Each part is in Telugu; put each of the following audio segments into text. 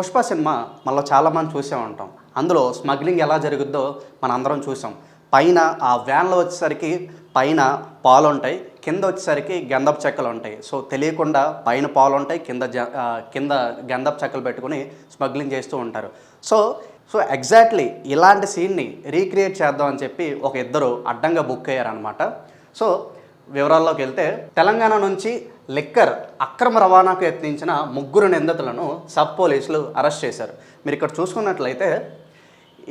పుష్ప సినిమా మనలో చాలామంది చూసే ఉంటాం అందులో స్మగ్లింగ్ ఎలా జరుగుద్దో మనం అందరం చూసాం. పైన ఆ వ్యాన్లో వచ్చేసరికి పైన పాలు ఉంటాయి కింద వచ్చేసరికి గంధపు చెక్కలు ఉంటాయి సో తెలియకుండా పైన పాలు ఉంటాయి కింద జ కింద గంధపు చెక్కలు పెట్టుకుని స్మగ్లింగ్ చేస్తూ ఉంటారు. సో సో ఎగ్జాక్ట్లీ ఇలాంటి సీన్ని రీక్రియేట్ చేద్దాం అని చెప్పి ఒక ఇద్దరు అడ్డంగా బుక్ అయ్యారనమాట సో వివరాల్లోకి వెళ్తే తెలంగాణ నుంచి లిక్కర్ అక్రమ రవాణాకు యత్నించిన ముగ్గురు నిందితులను సబ్ పోలీసులు అరెస్ట్ చేశారు. మీరు ఇక్కడ చూసుకున్నట్లయితే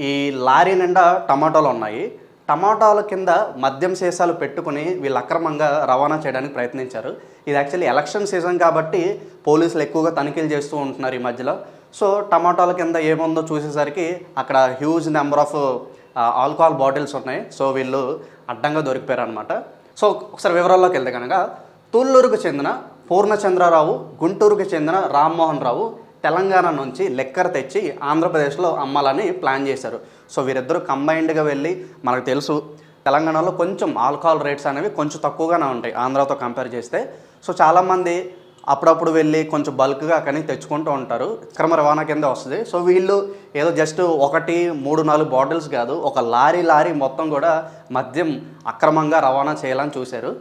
ఈ లారీ నిండా టమాటాలు ఉన్నాయి. టమాటాల కింద మద్యం సీసాలు పెట్టుకుని వీళ్ళు అక్రమంగా రవాణా చేయడానికి ప్రయత్నించారు. ఇది యాక్చువల్లీ ఎలక్షన్ సీజన్ కాబట్టి పోలీసులు ఎక్కువగా తనిఖీలు చేస్తూ ఉంటున్నారు ఈ మధ్యలో. సో టమాటాల కింద ఏముందో చూసేసరికి అక్కడ huge number of alcohol bottles ఉన్నాయి. సో వీళ్ళు అడ్డంగా దొరికిపోయారు అనమాట సో ఒకసారి వివరాల్లోకి వెళ్తే కనుక తూళ్ళూరుకు చెందిన పూర్ణచంద్రరావు గుంటూరుకు చెందిన రామ్మోహన్ రావు తెలంగాణ నుంచి లెక్కర తెచ్చి ఆంధ్రప్రదేశ్లో అమ్మాలని ప్లాన్ చేశారు. సో వీరిద్దరూ కంబైన్డ్గా వెళ్ళి మనకు తెలుసు తెలంగాణలో కొంచెం ఆల్కహాల్ రేట్స్ అనేవి కొంచెం తక్కువగానే ఉంటాయి ఆంధ్రాతో కంపేర్ చేస్తే. సో చాలామంది అప్పుడప్పుడు వెళ్ళి కొంచెం బల్క్గా కానీ తెచ్చుకుంటూ ఉంటారు. క్రమ రవాణా కింద వస్తుంది. సో వీళ్ళు ఏదో జస్ట్ ఒకటి మూడు నాలుగు బాటిల్స్ కాదు ఒక లారీ లారీ మొత్తం కూడా మద్యం అక్రమంగా రవాణా చేయాలని చూశారు.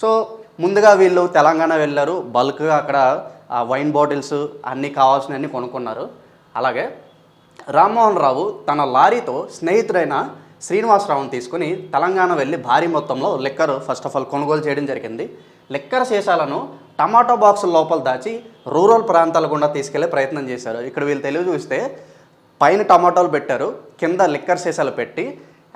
సో ముందుగా వీళ్ళు తెలంగాణ వెళ్ళారు. బల్క్గా అక్కడ వైన్ బాటిల్స్ అన్నీ కావాల్సినవన్నీ కొనుక్కున్నారు. అలాగే రామ్మోహన్ రావు తన లారీతో స్నేహితుడైన శ్రీనివాసరావుని తీసుకుని తెలంగాణ వెళ్ళి భారీ మొత్తంలో లిక్కర్ ఫస్ట్ ఆఫ్ ఆల్ కొనుగోలు చేయడం జరిగింది. లిక్కర్ శేషాలను టమాటో బాక్స్ లోపల దాచి రూరల్ ప్రాంతాల గుండా తీసుకెళ్ళే ప్రయత్నం చేశారు. ఇక్కడ వీళ్ళు తెలివి చూస్తే పైన టమాటోలు పెట్టారు కింద లిక్కర్ సీసాలు పెట్టి.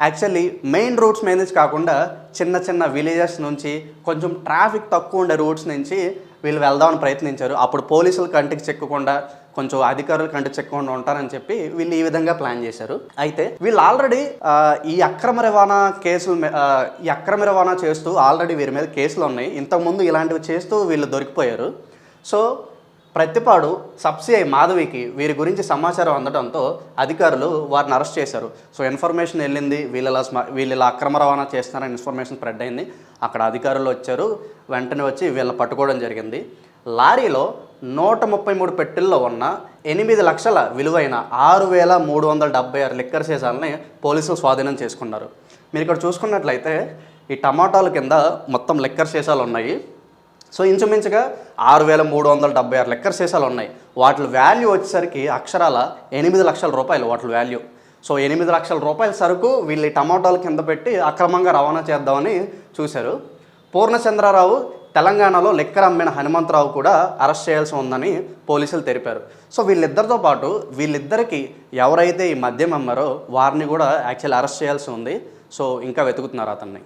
యాక్చువల్లీ మెయిన్ రూట్స్ మీద నుంచి కాకుండా చిన్న చిన్న విలేజెస్ నుంచి కొంచెం ట్రాఫిక్ తక్కువ ఉండే రూట్స్ నుంచి వీళ్ళు వెళ్దామని ప్రయత్నించారు. అప్పుడు పోలీసులు కంటికి చెక్కకుండా కొంచెం అధికారులు కంటికి చెక్కకుండా ఉంటారని చెప్పి వీళ్ళు ఈ విధంగా ప్లాన్ చేశారు. అయితే వీళ్ళు ఆల్రెడీ ఈ అక్రమ రవాణా కేసులు ఈ అక్రమ రవాణా చేస్తూ ఆల్రెడీ వీరి మీద కేసులు ఉన్నాయి. ఇంతకుముందు ఇలాంటివి చేస్తూ వీళ్ళు దొరికిపోయారు. సో ప్రతిపాడు సబ్సిఐ మాధవికి వీరి గురించి సమాచారం అందడంతో అధికారులు వారిని అరెస్ట్ చేశారు. సో ఇన్ఫర్మేషన్ వెళ్ళింది. వీళ్ళ స్మ- వీళ్ళు ఇలా అక్రమ రవాణా చేస్తున్నారని ఇన్ఫర్మేషన్ స్ప్రెడ్ అయింది. అక్కడ అధికారులు వచ్చారు. వెంటనే వచ్చి వీళ్ళని పట్టుకోవడం జరిగింది. లారీలో నూట ముప్పై మూడు పెట్టెల్లో ఉన్న ఎనిమిది లక్షల విలువైన ఆరు వేల మూడు వందల డెబ్బై ఆరు లిక్కర్ సీసాలని పోలీసులు స్వాధీనం చేసుకున్నారు. మీరు ఇక్కడ చూసుకున్నట్లయితే ఈ టమాటాల కింద మొత్తం లిక్కర్ సీసాలు ఉన్నాయి. సో ఇంచుమించుగా ఆరు వేల మూడు వందల డెబ్బై ఆరు లెక్కర్ సీసాలు ఉన్నాయి. వాటి వాల్యూ వచ్చేసరికి అక్షరాల ఎనిమిది లక్షల రూపాయలు వాటి వాల్యూ సో ఎనిమిది లక్షల రూపాయల సరుకు వీళ్ళు టమాటాలు కింద పెట్టి అక్రమంగా రవాణా చేద్దామని చూశారు. పూర్ణచంద్రరావు తెలంగాణలో లెక్కర్ అమ్మిన హనుమంతరావు కూడా అరెస్ట్ చేయాల్సి ఉందని పోలీసులు తెలిపారు. సో వీళ్ళిద్దరితో పాటు వీళ్ళిద్దరికి ఎవరైతే ఈ మద్యం అమ్మారో వారిని కూడా యాక్చువల్లీ అరెస్ట్ చేయాల్సి ఉంది. సో ఇంకా వెతుకుతున్నారు అతన్ని.